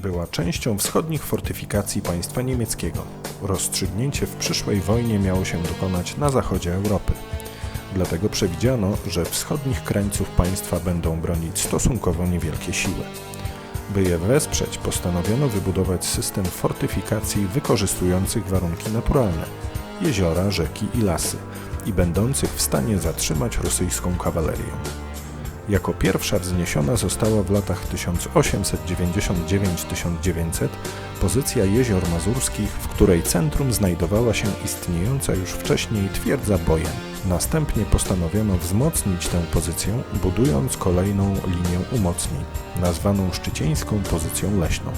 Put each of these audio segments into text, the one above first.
była częścią wschodnich fortyfikacji państwa niemieckiego. Rozstrzygnięcie w przyszłej wojnie miało się dokonać na zachodzie Europy. Dlatego przewidziano, że wschodnich krańców państwa będą bronić stosunkowo niewielkie siły. By je wesprzeć, postanowiono wybudować system fortyfikacji wykorzystujących warunki naturalne jeziora, rzeki i lasy i będących w stanie zatrzymać rosyjską kawalerię. Jako pierwsza wzniesiona została w latach 1899-1900 pozycja jezior mazurskich, w której centrum znajdowała się istniejąca już wcześniej twierdza Bojen. Następnie postanowiono wzmocnić tę pozycję, budując kolejną linię umocnień, nazwaną szczycieńską pozycją leśną.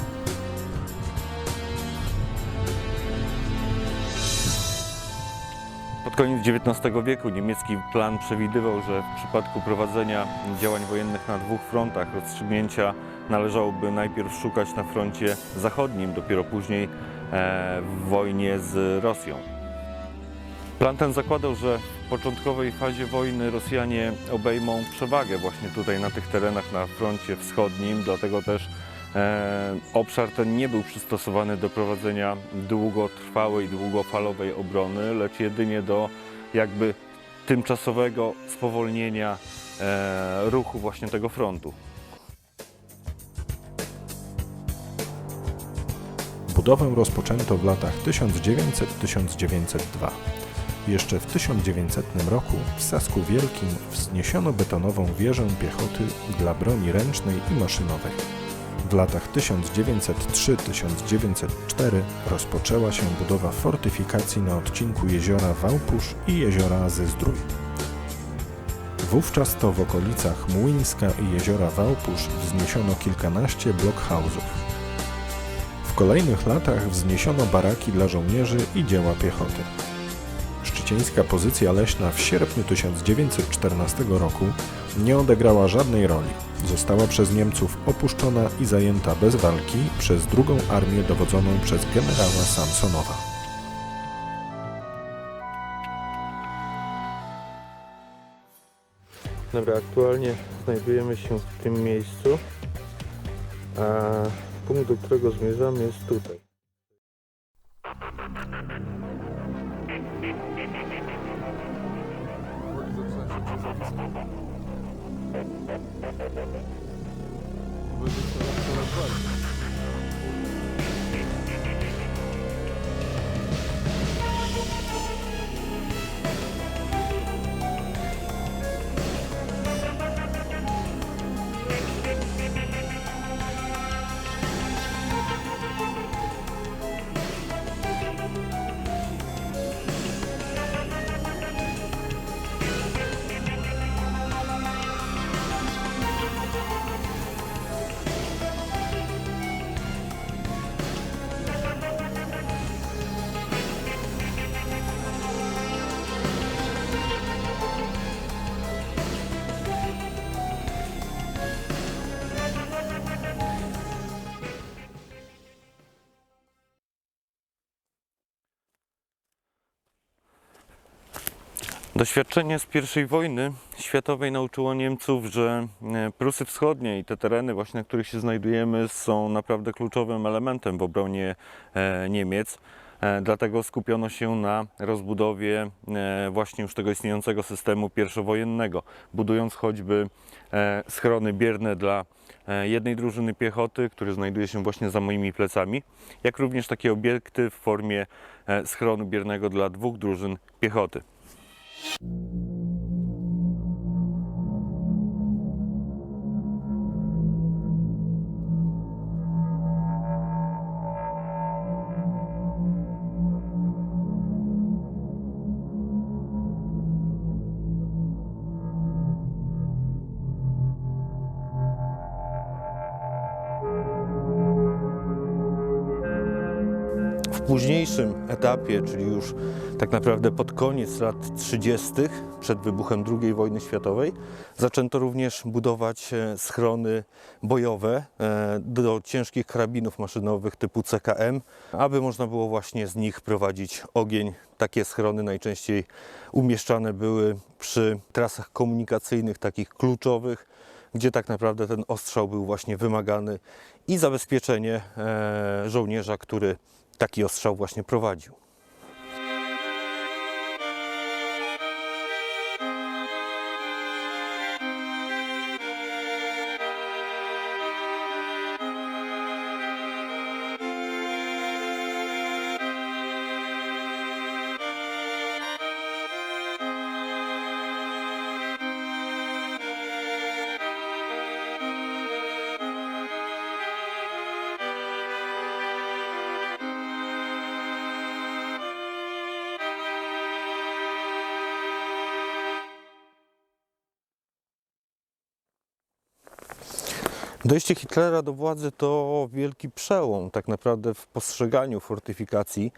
Koniec XIX wieku niemiecki plan przewidywał, że w przypadku prowadzenia działań wojennych na dwóch frontach rozstrzygnięcia należałoby najpierw szukać na froncie zachodnim, dopiero później e, w wojnie z Rosją. Plan ten zakładał, że w początkowej fazie wojny Rosjanie obejmą przewagę właśnie tutaj na tych terenach na froncie wschodnim, dlatego też obszar ten nie był przystosowany do prowadzenia długotrwałej, długofalowej obrony, lecz jedynie do jakby tymczasowego spowolnienia e, ruchu właśnie tego frontu. Budowę rozpoczęto w latach 1900-1902. Jeszcze w 1900 roku w Sasku Wielkim wzniesiono betonową wieżę piechoty dla broni ręcznej i maszynowej. W latach 1903-1904 rozpoczęła się budowa fortyfikacji na odcinku jeziora Wałpusz i jeziora Zezdrój. Wówczas to w okolicach Młyńska i jeziora Wałpusz wzniesiono kilkanaście blokhausów. W kolejnych latach wzniesiono baraki dla żołnierzy i dzieła piechoty. Szczycieńska pozycja leśna w sierpniu 1914 roku nie odegrała żadnej roli. Została przez Niemców opuszczona i zajęta bez walki przez drugą armię dowodzoną przez generała Samsonowa. Dobra, aktualnie znajdujemy się w tym miejscu, a punkt, do którego zmierzamy jest tutaj. Doświadczenie z I wojny światowej nauczyło Niemców, że e, Prusy Wschodnie i te tereny, właśnie na których się znajdujemy, są naprawdę kluczowym elementem w obronie e, Niemiec. E, Dlatego skupiono się na rozbudowie właśnie już tego istniejącego systemu pierwszowojennego, budując choćby schrony bierne dla jednej drużyny piechoty, który znajduje się właśnie za moimi plecami, jak również takie obiekty w formie schronu biernego dla dwóch drużyn piechoty. you późniejszym etapie, czyli już tak naprawdę pod koniec lat 30., przed wybuchem II wojny światowej, zaczęto również budować e, schrony bojowe e, do ciężkich karabinów maszynowych typu CKM, aby można było właśnie z nich prowadzić ogień. Takie schrony najczęściej umieszczane były przy trasach komunikacyjnych, takich kluczowych, gdzie tak naprawdę ten ostrzał był właśnie wymagany i zabezpieczenie e, żołnierza, który taki ostrzał właśnie prowadził. Dojście Hitlera do władzy to wielki przełom tak naprawdę w postrzeganiu fortyfikacji.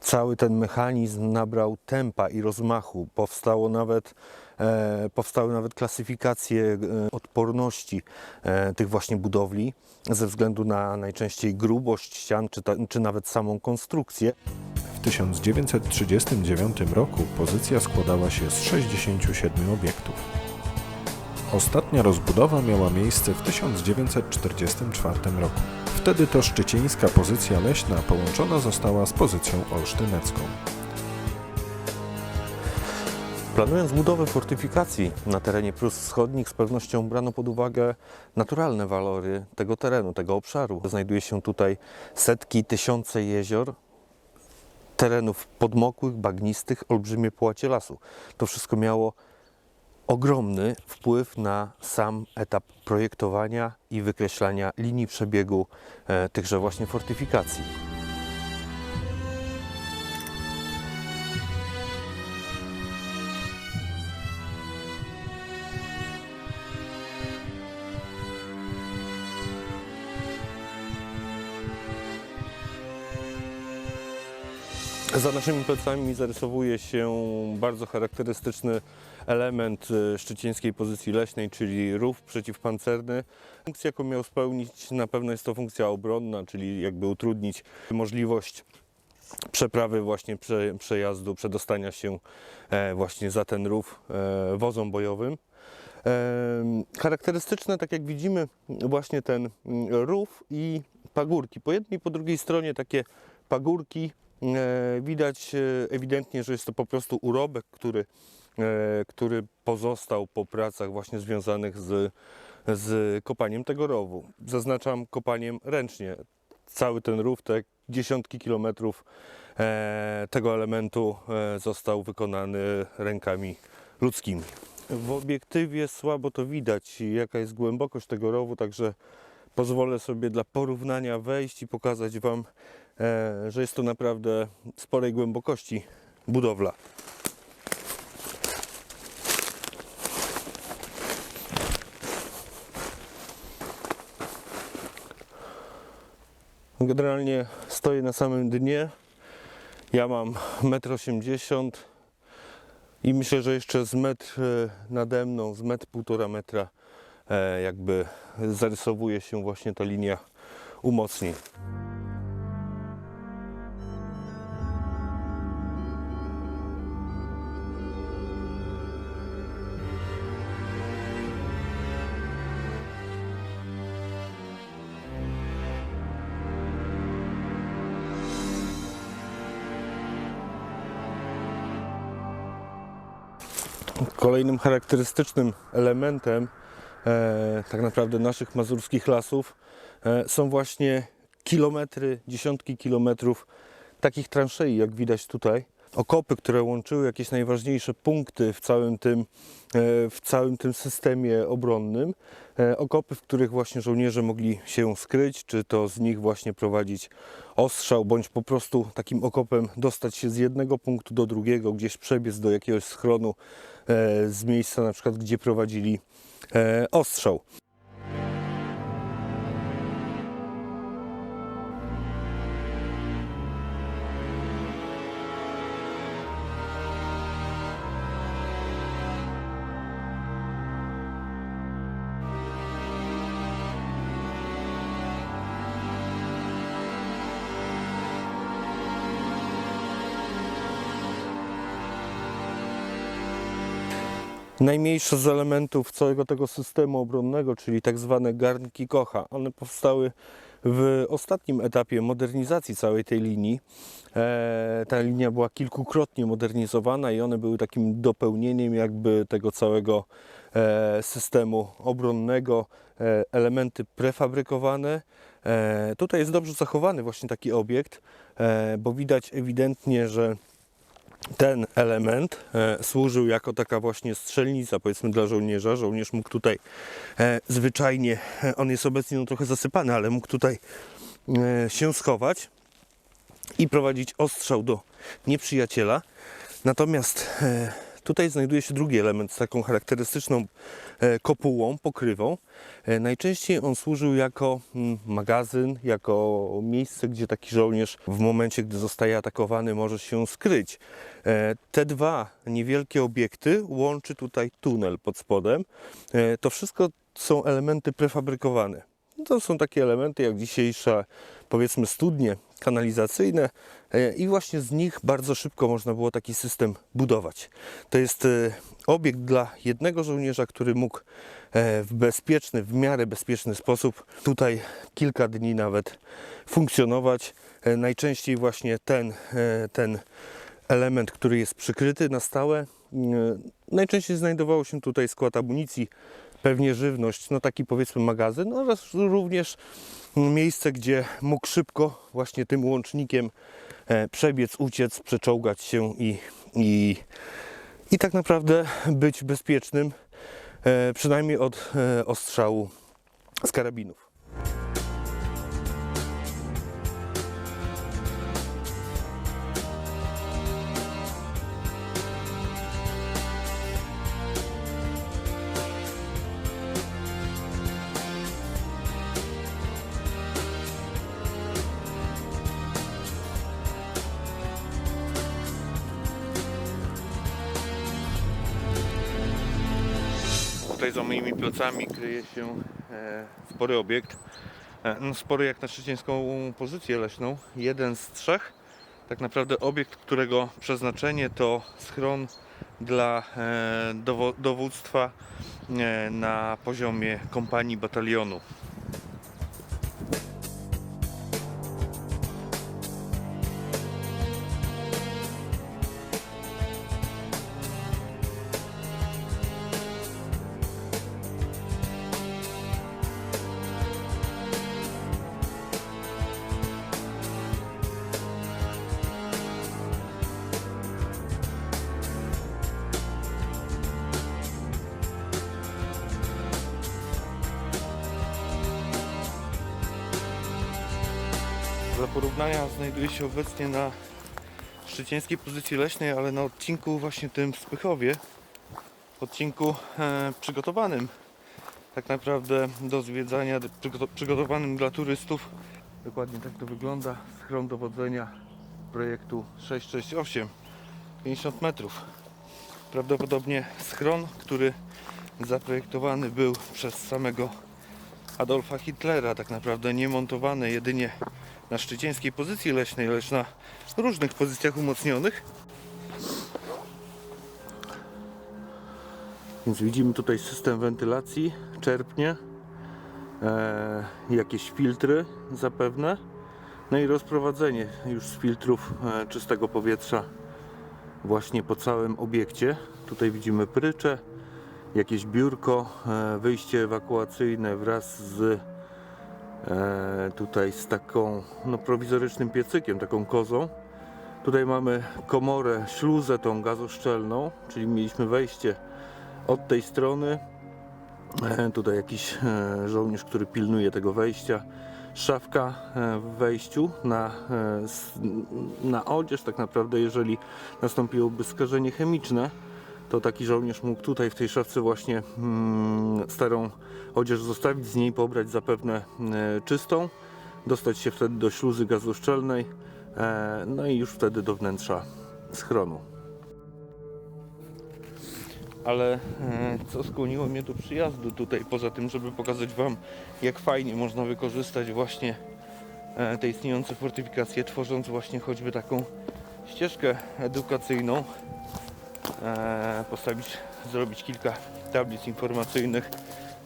Cały ten mechanizm nabrał tempa i rozmachu. Powstało nawet, e, powstały nawet klasyfikacje e, odporności e, tych właśnie budowli ze względu na najczęściej grubość ścian, czy, ta, czy nawet samą konstrukcję. W 1939 roku pozycja składała się z 67 obiektów. Ostatnia rozbudowa miała miejsce w 1944 roku. Wtedy to szczycieńska pozycja leśna połączona została z pozycją olsztynecką. Planując budowę fortyfikacji na terenie Prus Wschodnich, z pewnością brano pod uwagę naturalne walory tego terenu, tego obszaru. Znajduje się tutaj setki, tysiące jezior, terenów podmokłych, bagnistych, olbrzymie połacie lasu. To wszystko miało ogromny wpływ na sam etap projektowania i wykreślania linii przebiegu e, tychże właśnie fortyfikacji. Za naszymi plecami zarysowuje się bardzo charakterystyczny element e, szczecińskiej pozycji leśnej, czyli rów przeciwpancerny. Funkcja, jaką miał spełnić, na pewno jest to funkcja obronna, czyli jakby utrudnić możliwość przeprawy właśnie prze, przejazdu, przedostania się e, właśnie za ten rów e, wozom bojowym. Em, Charakterystyczne, tak jak widzimy, właśnie ten mm, rów i pagórki. Po jednej i po drugiej stronie takie pagórki. E, Widać e, ewidentnie, że jest to po prostu urobek, który, e, który pozostał po pracach właśnie związanych z, z kopaniem tego rowu. Zaznaczam kopaniem ręcznie. Cały ten rów, te dziesiątki kilometrów e, tego elementu e, został wykonany rękami ludzkimi. W obiektywie słabo to widać, jaka jest głębokość tego rowu, także pozwolę sobie dla porównania wejść i pokazać Wam, e, że jest to naprawdę sporej głębokości budowla. Generalnie stoję na samym dnie. Ja mam 1,80 m i myślę, że jeszcze z metr e, nade mną, z metr półtora metra e, jakby zarysowuje się właśnie ta linia umocnień. Kolejnym charakterystycznym elementem e, tak naprawdę naszych mazurskich lasów e, są właśnie kilometry, dziesiątki kilometrów takich transzei, jak widać tutaj. Okopy, które łączyły jakieś najważniejsze punkty w całym tym, e, w całym tym systemie obronnym. E, okopy, w których właśnie żołnierze mogli się skryć, czy to z nich właśnie prowadzić ostrzał, bądź po prostu takim okopem dostać się z jednego punktu do drugiego, gdzieś przebiec do jakiegoś schronu e, z miejsca na przykład, gdzie prowadzili ostrzał. Najmniejsze z elementów całego tego systemu obronnego, czyli tak zwane garnki Kocha. One powstały w ostatnim etapie modernizacji całej tej linii. E, ta linia była kilkukrotnie modernizowana i one były takim dopełnieniem jakby tego całego e, systemu obronnego, e, elementy prefabrykowane. E, tutaj jest dobrze zachowany właśnie taki obiekt, e, bo widać ewidentnie, że ten element e, służył jako taka właśnie strzelnica, powiedzmy dla żołnierza. Żołnierz mógł tutaj e, zwyczajnie, e, on jest obecnie no, trochę zasypany, ale mógł tutaj się schować i prowadzić ostrzał do nieprzyjaciela. Natomiast tutaj znajduje się drugi element z taką charakterystyczną e, kopułą, pokrywą. E, Najczęściej on służył jako mm, magazyn, jako miejsce, gdzie taki żołnierz w momencie, gdy zostaje atakowany, może się skryć. E, Te dwa niewielkie obiekty łączy tutaj tunel pod spodem. To wszystko są elementy prefabrykowane. To są takie elementy jak dzisiejsze, powiedzmy, studnie kanalizacyjne e, i właśnie z nich bardzo szybko można było taki system budować. To jest e, obiekt dla jednego żołnierza, który mógł e, w bezpieczny, w miarę bezpieczny sposób tutaj kilka dni nawet funkcjonować. Najczęściej właśnie ten, ten element, który jest przykryty na stałe. Najczęściej znajdowało się tutaj skład amunicji, pewnie żywność, no taki powiedzmy magazyn oraz również miejsce, gdzie mógł szybko właśnie tym łącznikiem e, przebiec, uciec, przeczołgać się i, i, i tak naprawdę być bezpiecznym, e, przynajmniej od e, ostrzału z karabinów. Tutaj za moimi plecami kryje się e, spory obiekt. E, no, spory jak na szczecińską pozycję leśną. Jeden z trzech. Tak naprawdę obiekt, którego przeznaczenie to schron dla e, dowództwa na poziomie kompanii batalionu. Porównania znajduje się obecnie na szczecińskiej pozycji leśnej, ale na odcinku właśnie tym w Spychowie, odcinku e, przygotowanym tak naprawdę do zwiedzania, przygoto- przygotowanym dla turystów. Dokładnie tak to wygląda, schron dowodzenia projektu 668, 50 metrów. Prawdopodobnie schron, który zaprojektowany był przez samego Adolfa Hitlera, tak naprawdę nie montowany jedynie na szczycieńskiej pozycji leśnej, lecz na różnych pozycjach umocnionych. Więc widzimy tutaj system wentylacji, czerpnie, e, jakieś filtry zapewne, no i rozprowadzenie już z filtrów e, czystego powietrza właśnie po całym obiekcie. Tutaj widzimy prycze, jakieś biurko, e, wyjście ewakuacyjne wraz z tutaj z taką no, prowizorycznym piecykiem, taką kozą. Tutaj mamy komorę, śluzę tą gazoszczelną, czyli mieliśmy wejście od tej strony. E, tutaj jakiś e, żołnierz, który pilnuje tego wejścia. Szafka e, w wejściu na, e, na odzież, tak naprawdę, jeżeli nastąpiłoby skażenie chemiczne, to taki żołnierz mógł tutaj w tej szafce właśnie mm, starą odzież zostawić, z niej pobrać zapewne e, czystą, dostać się wtedy do śluzy gazoszczelnej, e, no i już wtedy do wnętrza schronu. Ale e, co skłoniło mnie do przyjazdu tutaj, poza tym, żeby pokazać Wam, jak fajnie można wykorzystać właśnie te istniejące fortyfikacje, tworząc właśnie choćby taką ścieżkę edukacyjną, postawić zrobić kilka tablic informacyjnych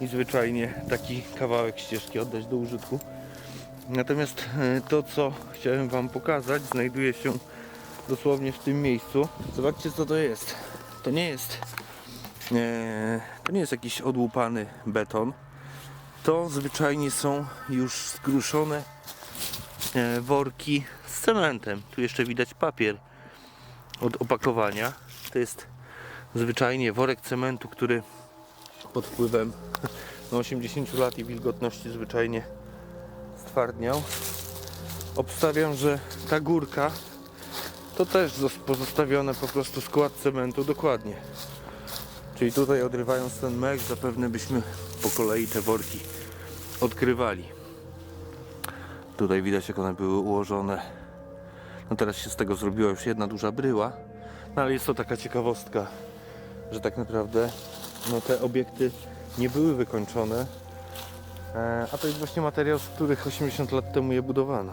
i zwyczajnie taki kawałek ścieżki oddać do użytku. Natomiast e, to, co chciałem Wam pokazać, znajduje się dosłownie w tym miejscu. Zobaczcie, co to jest. To nie jest, e, to nie jest jakiś odłupany beton. To zwyczajnie są już skruszone e, worki z cementem. Tu jeszcze widać papier od opakowania. To jest zwyczajnie worek cementu, który pod wpływem no, 80 lat i wilgotności zwyczajnie stwardniał. Obstawiam, że ta górka to też zos- pozostawione po prostu skład cementu dokładnie. Czyli tutaj odrywając ten mech zapewne byśmy po kolei te worki odkrywali. Tutaj widać jak one były ułożone. No teraz się z tego zrobiła już jedna duża bryła. No ale jest to taka ciekawostka, że tak naprawdę no, te obiekty nie były wykończone. E, a to jest właśnie materiał, z których 80 lat temu je budowano.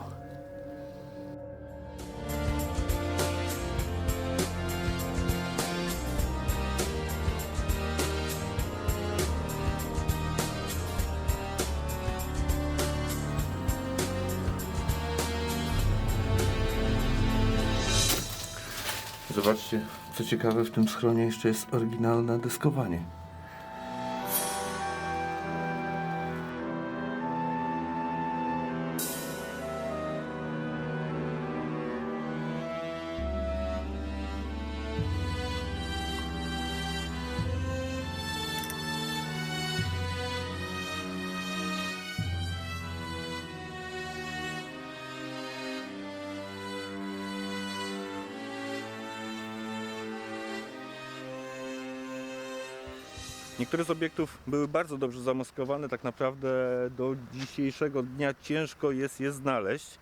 Zobaczcie, co ciekawe, w tym schronie jeszcze jest oryginalne deskowanie. Niektóre z obiektów były bardzo dobrze zamaskowane, tak naprawdę do dzisiejszego dnia ciężko jest je znaleźć.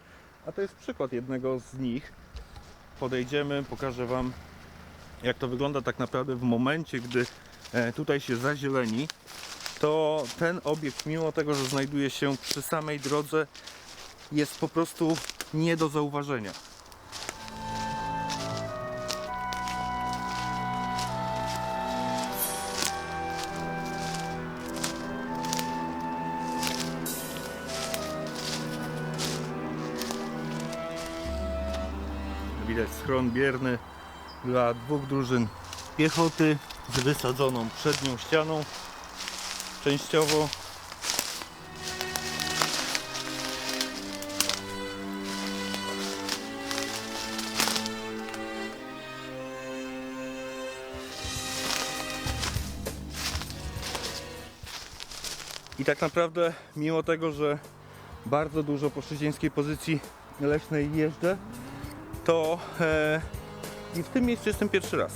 A to jest przykład jednego z nich. Podejdziemy, pokażę Wam jak to wygląda tak naprawdę w momencie, gdy e, tutaj się zazieleni. To ten obiekt, mimo tego, że znajduje się przy samej drodze, jest po prostu nie do zauważenia. Schron bierny dla dwóch drużyn piechoty z wysadzoną przednią ścianą częściowo. I tak naprawdę, mimo tego, że bardzo dużo po szczecińskiej pozycji leśnej jeżdżę, to e, i w tym miejscu jestem pierwszy raz.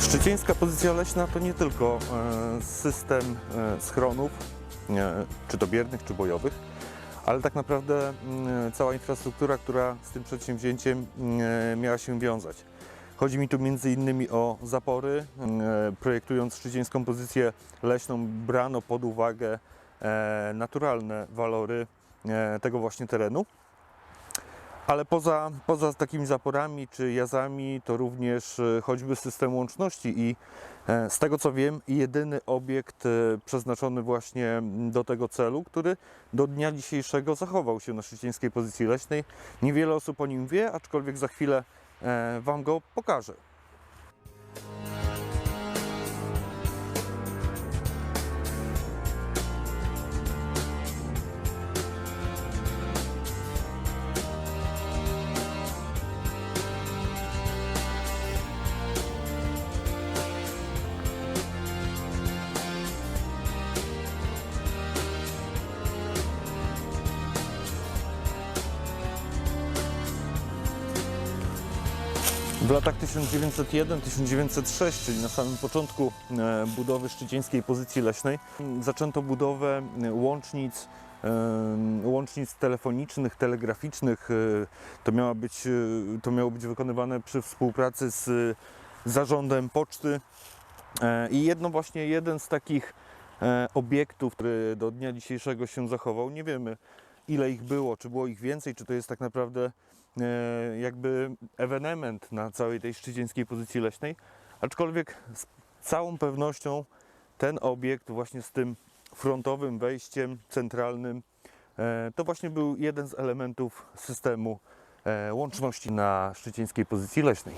Szczecińska pozycja leśna to nie tylko e, system e, schronów, czy to biernych, czy bojowych, ale tak naprawdę mm, cała infrastruktura, która z tym przedsięwzięciem miała się wiązać. Chodzi mi tu innymi o zapory. E, Projektując szczecińską pozycję leśną brano pod uwagę e, naturalne walory e, tego właśnie terenu. Ale poza, poza takimi zaporami czy jazami to również choćby system łączności i z tego co wiem jedyny obiekt przeznaczony właśnie do tego celu, który do dnia dzisiejszego zachował się na szczecińskiej pozycji leśnej. Niewiele osób o nim wie, aczkolwiek za chwilę Wam go pokażę. 1901-1906, czyli na samym początku e, budowy szczecińskiej pozycji leśnej, zaczęto budowę e, łącznic, e, łącznic telefonicznych, telegraficznych. To, miała być, to miało być wykonywane przy współpracy z zarządem poczty. I jedno właśnie jeden z takich obiektów, który do dnia dzisiejszego się zachował. Nie wiemy ile ich było, czy było ich więcej, czy to jest tak naprawdę jakby ewenement na całej tej szczycieńskiej pozycji leśnej. Aczkolwiek z całą pewnością ten obiekt właśnie z tym frontowym wejściem centralnym e, to właśnie był jeden z elementów systemu e, łączności na szczycieńskiej pozycji leśnej.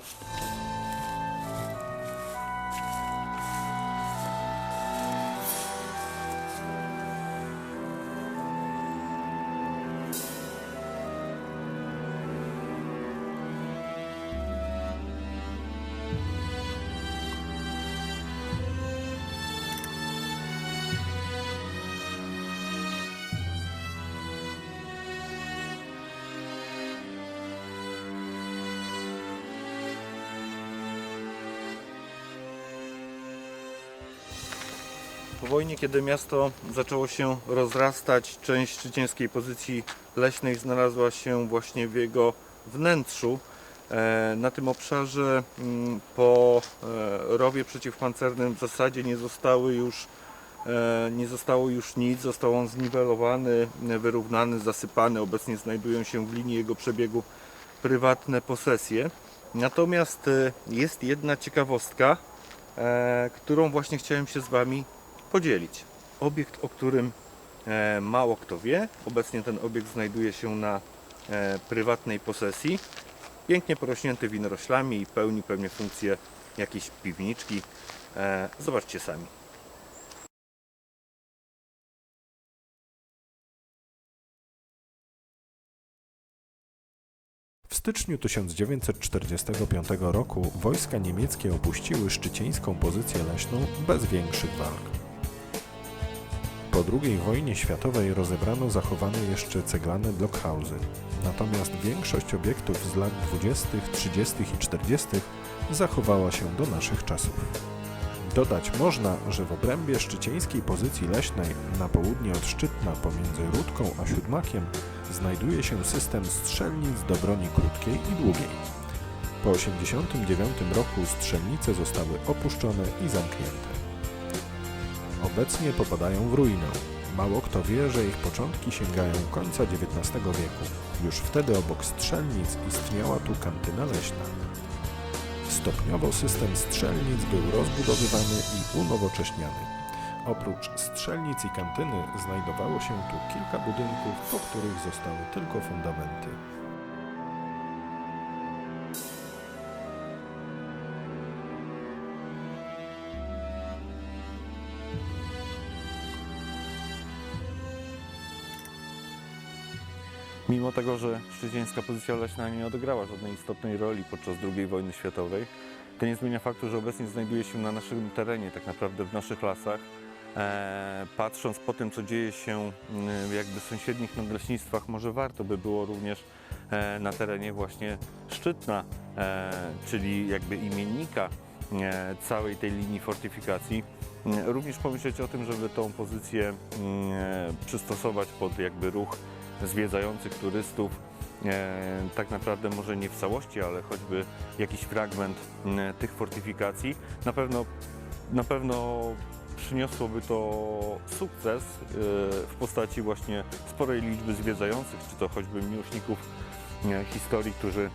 Wojnie, kiedy miasto zaczęło się rozrastać, część szczycieńskiej pozycji leśnej znalazła się właśnie w jego wnętrzu. E, Na tym obszarze mm, po e, rowie przeciwpancernym w zasadzie nie zostały już e, nie zostało już nic, został on zniwelowany, wyrównany, zasypany. Obecnie znajdują się w linii jego przebiegu prywatne posesje. Natomiast jest jedna ciekawostka, którą właśnie chciałem się z Wami podzielić. Obiekt, o którym e, mało kto wie. Obecnie ten obiekt znajduje się na e, prywatnej posesji. Pięknie porośnięty winoroślami i pełni pewnie funkcję jakiejś piwniczki. E, zobaczcie sami. W styczniu 1945 roku wojska niemieckie opuściły szczycieńską pozycję leśną bez większych walk. Po II wojnie światowej rozebrano zachowane jeszcze ceglane blockhausy, natomiast większość obiektów z lat 20., 30. i 40. zachowała się do naszych czasów. Dodać można, że w obrębie szczycieńskiej pozycji leśnej na południe od Szczytna pomiędzy Rudką a Siódmakiem znajduje się system strzelnic do broni krótkiej i długiej. Po 1989 roku strzelnice zostały opuszczone i zamknięte. Obecnie popadają w ruinę. Mało kto wie, że ich początki sięgają końca XIX wieku. Już wtedy obok strzelnic istniała tu kantyna leśna. Stopniowo system strzelnic był rozbudowywany i unowocześniany. Oprócz strzelnic i kantyny znajdowało się tu kilka budynków, po których zostały tylko fundamenty. Mimo tego, że szczycieńska pozycja leśna nie odegrała żadnej istotnej roli podczas II wojny światowej, to nie zmienia faktu, że obecnie znajduje się na naszym terenie, tak naprawdę w naszych lasach. E, patrząc po tym, co dzieje się mm, jakby w sąsiednich nadleśnictwach, może warto by było również e, na terenie właśnie Szczytna, e, czyli jakby imiennika e, całej tej linii fortyfikacji, mm, również pomyśleć o tym, żeby tą pozycję mm, e, przystosować pod jakby ruch zwiedzających turystów. E, tak naprawdę może nie w całości, ale choćby jakiś fragment m, tych fortyfikacji. Na pewno, na pewno przyniosłoby to sukces e, w postaci właśnie sporej liczby zwiedzających, czy to choćby miłośników e, historii, którzy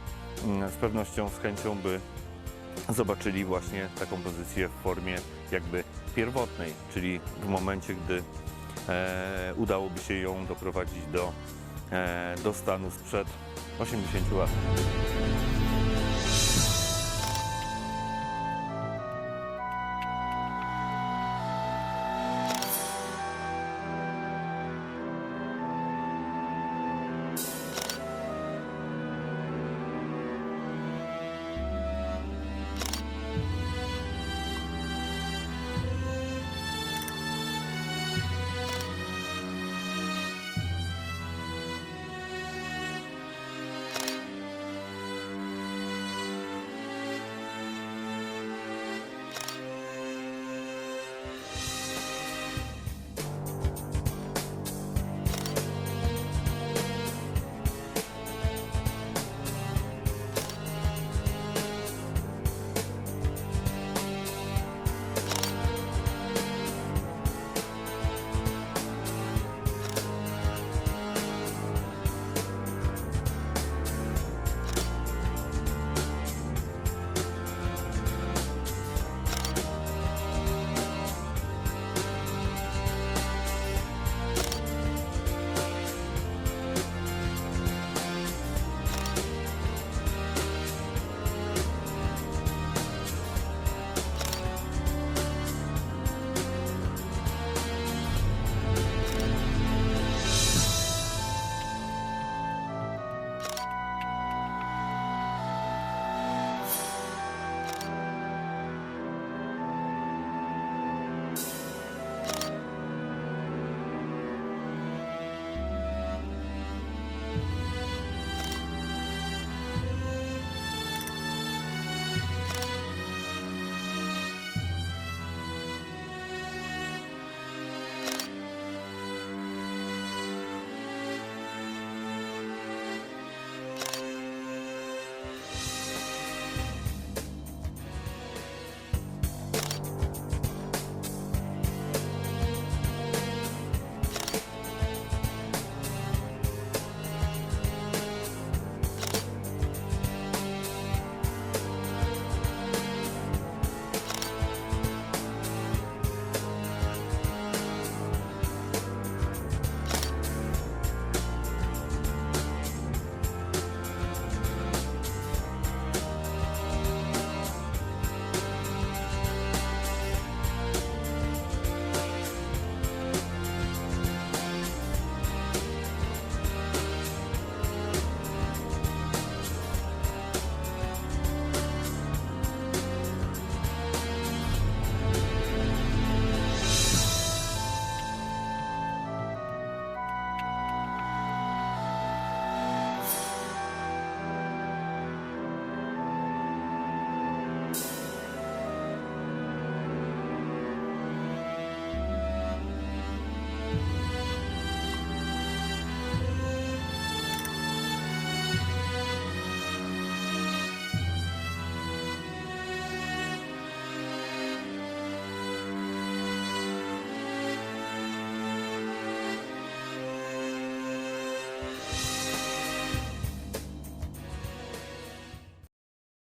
m, z pewnością z chęcią by zobaczyli właśnie taką pozycję w formie jakby pierwotnej, czyli w momencie, gdy e, udałoby się ją doprowadzić do, e, do stanu sprzed 80 lat.